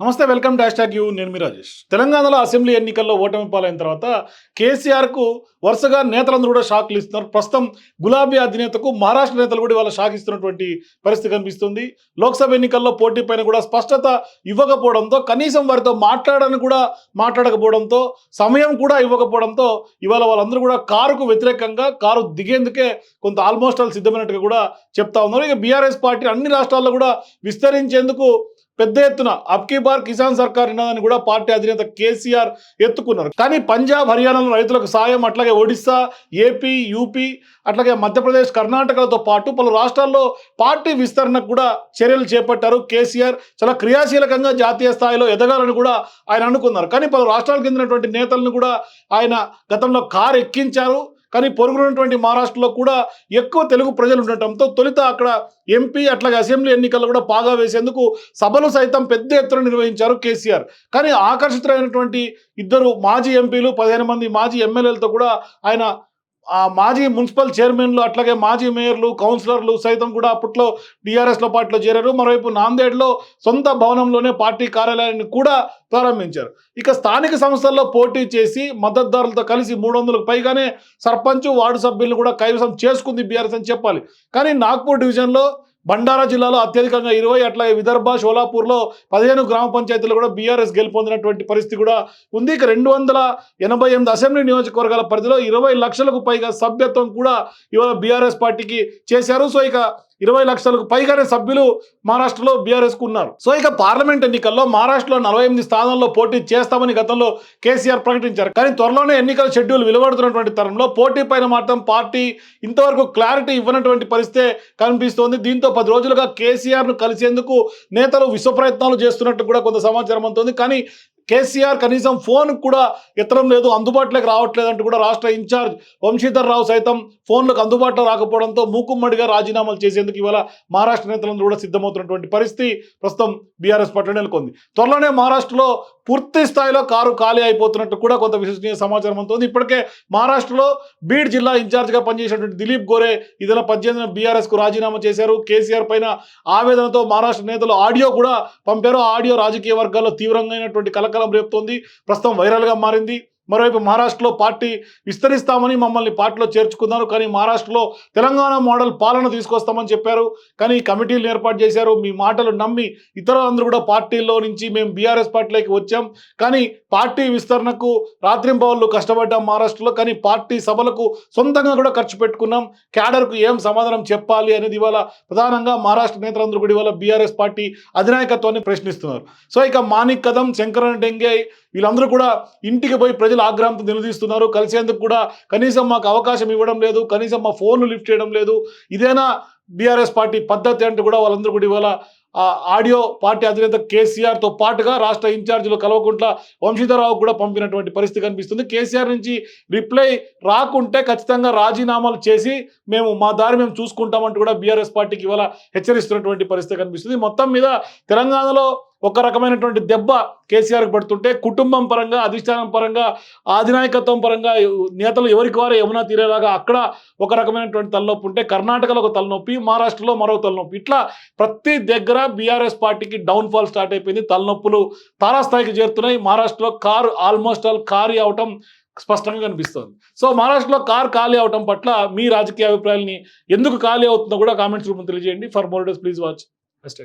నమస్తే welcome dash tag you నేను మీ రాజేష్. తెలంగాణలో అసెంబ్లీ ఎన్నికల్లో ఓటమి పాలైన తర్వాత కేసీఆర్కు వరుసగా నేతలందరూ కూడా షాక్లు ఇస్తున్నారు. ప్రస్తుతం గులాబీ అధినేతకు మహారాష్ట్ర నేతలు కూడా ఇవాళ షాక్ ఇస్తున్నటువంటి పరిస్థితి కనిపిస్తుంది. లోక్సభ ఎన్నికల్లో పోటీ పైన కూడా స్పష్టత ఇవ్వకపోవడంతో కనీసం వారితో మాట్లాడని కూడా మాట్లాడకపోవడంతో సమయం కూడా ఇవ్వకపోవడంతో ఇవాళ వాళ్ళందరూ కూడా కారుకు వ్యతిరేకంగా కారు దిగేందుకే కొంత ఆల్మోస్ట్ ఆల్ సిద్ధమైనట్టుగా కూడా చెప్తా ఉన్నారు. ఇక బీఆర్ఎస్ పార్టీ అన్ని రాష్ట్రాల్లో కూడా విస్తరించేందుకు పెద్ద ఎత్తున అబ్కీ బార్ కిసాన్ సర్కార్ ఉన్నదని కూడా పార్టీ అధినేత కేసీఆర్ ఎత్తుకున్నారు. కానీ పంజాబ్ హర్యానాలో రైతులకు సాయం అట్లాగే ఒడిస్సా ఏపీ యూపీ అట్లాగే మధ్యప్రదేశ్ కర్ణాటకలతో పాటు పలు రాష్ట్రాల్లో పార్టీ విస్తరణకు కూడా చర్యలు చేపట్టారు కేసీఆర్. చాలా క్రియాశీలకంగా జాతీయ స్థాయిలో ఎదగాలని కూడా ఆయన అనుకున్నారు. కానీ పలు రాష్ట్రాలకు చెందినటువంటి నేతలను కూడా ఆయన గతంలో కారు ఎక్కించారు కానీ పొరుగునటువంటి మహారాష్ట్రలో కూడా ఎక్కువ తెలుగు ప్రజలు ఉండటంతో తొలుత అక్కడ ఎంపీ అట్లాగే అసెంబ్లీ ఎన్నికల్లో కూడా పాగా వేసేందుకు సభలు సైతం పెద్ద ఎత్తున నిర్వహించారు కేసీఆర్. కానీ ఆకర్షితులైనటువంటి ఇద్దరు మాజీ ఎంపీలు పదిహేను మంది మాజీ ఎమ్మెల్యేలతో కూడా ఆయన ఆ మాజీ మున్సిపల్ చైర్మన్లు అట్లాగే మాజీ మేయర్లు కౌన్సిలర్లు సైతం కూడా అప్పట్లో టీఆర్ఎస్లో పార్టీలో చేరారు. మరోవైపు నాందేడ్లో సొంత భవనంలోనే పార్టీ కార్యాలయాన్ని కూడా ప్రారంభించారు. ఇక స్థానిక సంస్థల్లో పోటీ చేసి మద్దతుదారులతో కలిసి మూడు వందలకు పైగానే సర్పంచ్ వార్డు సభ్యులను కూడా కైవసం చేసుకుంది బీఆర్ఎస్ అని చెప్పాలి. కానీ నాగ్పూర్ డివిజన్లో బండారా జిల్లాలో అత్యధికంగా ఇరవై అట్లాగే విదర్భ షోలాపూర్లో పదిహేను గ్రామ పంచాయతీలు కూడా బీఆర్ఎస్ గెలుపొందినటువంటి పరిస్థితి కూడా ఉంది. ఇక రెండు వందల ఎనభై ఎనిమిది అసెంబ్లీ నియోజకవర్గాల పరిధిలో ఇరవై లక్షలకు పైగా సభ్యత్వం కూడా ఇవాళ బీఆర్ఎస్ పార్టీకి చేశారు. సో ఇక ఇరవై లక్షలకు పైగానే సభ్యులు మహారాష్ట్రలో బీఆర్ఎస్కు ఉన్నారు. సో ఇక పార్లమెంట్ ఎన్నికల్లో మహారాష్ట్రలో నలభై ఎనిమిది స్థానాల్లో పోటీ చేస్తామని గతంలో కేసీఆర్ ప్రకటించారు. కానీ త్వరలోనే ఎన్నికల షెడ్యూల్ వెలువడుతున్నటువంటి తరంలో పోటీ పైన మాత్రం పార్టీ ఇంతవరకు క్లారిటీ ఇవ్వనటువంటి పరిస్థితే కనిపిస్తోంది. దీంతో పది రోజులుగా కేసీఆర్ను కలిసేందుకు నేతలు విశ్వ ప్రయత్నాలు చేస్తున్నట్టు కూడా కొంత సమాచారం అందుతుంది. కానీ కేసీఆర్ కనీసం ఫోన్ కూడా ఎత్తడం లేదు అందుబాటులోకి రావట్లేదంటూ కూడా రాష్ట్ర ఇన్ఛార్జ్ వంశీధర్ రావు సైతం ఫోన్లకు అందుబాటులో రాకపోవడంతో మూకుమ్మడిగా రాజీనామాలు చేసేందుకు ఇవాళ మహారాష్ట్ర నేతలందరూ కూడా సిద్ధమవుతున్నటువంటి పరిస్థితి ప్రస్తుతం బీఆర్ఎస్ పట్ల నెలకొంది. త్వరలోనే మహారాష్ట్రలో పూర్తి స్థాయిలో కారు ఖాళీ అయిపోతున్నట్టు కూడా కొంత విశ్వసనీయ సమాచారం అందుతుంది. ఇప్పటికే మహారాష్ట్రలో బీడ్ జిల్లా ఇన్ఛార్జ్గా పనిచేసినటువంటి దిలీప్ గోరే ఈ పద్దెనిమిది బీఆర్ఎస్కు కు రాజీనామా చేశారు. కేసీఆర్ పైన ఆవేదనతో మహారాష్ట్ర నేతలు ఆడియో కూడా పంపారు. ఆడియో రాజకీయ వర్గాల్లో తీవ్రంగా కలకలం రేపుతోంది. ప్రస్తుతం వైరల్గా మారింది. మరోవైపు మహారాష్ట్రలో పార్టీ విస్తరిస్తామని మమ్మల్ని పార్టీలో చేర్చుకున్నారు కానీ మహారాష్ట్రలో తెలంగాణ మోడల్ పాలన తీసుకొస్తామని చెప్పారు. కానీ కమిటీలు ఏర్పాటు చేశారు. మీ మాటలు నమ్మి ఇతరులందరూ కూడా పార్టీల్లో నుంచి మేము బీఆర్ఎస్ పార్టీలోకి వచ్చాం. కానీ పార్టీ విస్తరణకు రాత్రింబవళ్ళు కష్టపడ్డాం మహారాష్ట్రలో. కానీ పార్టీ సభలకు సొంతంగా కూడా ఖర్చు పెట్టుకున్నాం. క్యాడర్కు ఏం సమాధానం చెప్పాలి అనేది ఇవాళ ప్రధానంగా మహారాష్ట్ర నేతలందరూ కూడా ఇవాళ బీఆర్ఎస్ పార్టీ అధినాయకత్వాన్ని ప్రశ్నిస్తున్నారు. సో ఇక మాణిక్ కదం శంకరన్ డెంగే వీళ్ళందరూ కూడా ఇంటికి పోయి ప్రజలు ఆగ్రహంతో నిలదీస్తున్నారు. కలిసేందుకు కూడా కనీసం మాకు అవకాశం ఇవ్వడం లేదు. కనీసం మా ఫోన్లు లిఫ్ట్ చేయడం లేదు. ఇదేనా బీఆర్ఎస్ పార్టీ పద్ధతి అంటూ కూడా వాళ్ళందరూ కూడా ఇవాళ ఆడియో పార్టీ అధినేత కేసీఆర్తో పాటుగా రాష్ట్ర ఇన్ఛార్జీలు కలవకుంట్ల వంశీధరరావు కూడా పంపినటువంటి పరిస్థితి కనిపిస్తుంది. కేసీఆర్ నుంచి రిప్లై రాకుంటే ఖచ్చితంగా రాజీనామాలు చేసి మేము మా దారి మేము చూసుకుంటామంటూ కూడా బీఆర్ఎస్ పార్టీకి ఇవాళ హెచ్చరిస్తున్నటువంటి పరిస్థితి కనిపిస్తుంది. మొత్తం మీద తెలంగాణలో ఒక రకమైనటువంటి దెబ్బ కేసీఆర్కి పడుతుంటే కుటుంబం పరంగా అధిష్టానం పరంగా ఆధినాయకత్వం పరంగా నేతలు ఎవరికి వారే యమునా తీరేలాగా అక్కడ ఒక రకమైనటువంటి తలనొప్పి ఉంటే కర్ణాటకలో ఒక తలనొప్పి మహారాష్ట్రలో మరో తలనొప్పి. ఇట్లా ప్రతి దగ్గర బీఆర్ఎస్ పార్టీకి డౌన్ఫాల్ స్టార్ట్ అయిపోయింది. తలనొప్పులు తారాస్థాయికి చేరుతున్నాయి. మహారాష్ట్రలో కారు ఆల్మోస్ట్ ఆల్ ఖాళీ అవటం స్పష్టంగా కనిపిస్తుంది. సో మహారాష్ట్రలో కార్ ఖాళీ అవటం పట్ల మీ రాజకీయ అభిప్రాయాలని ఎందుకు ఖాళీ అవుతుందో కూడా కామెంట్స్ రూపంలో తెలియజేయండి. For more days please watch. Best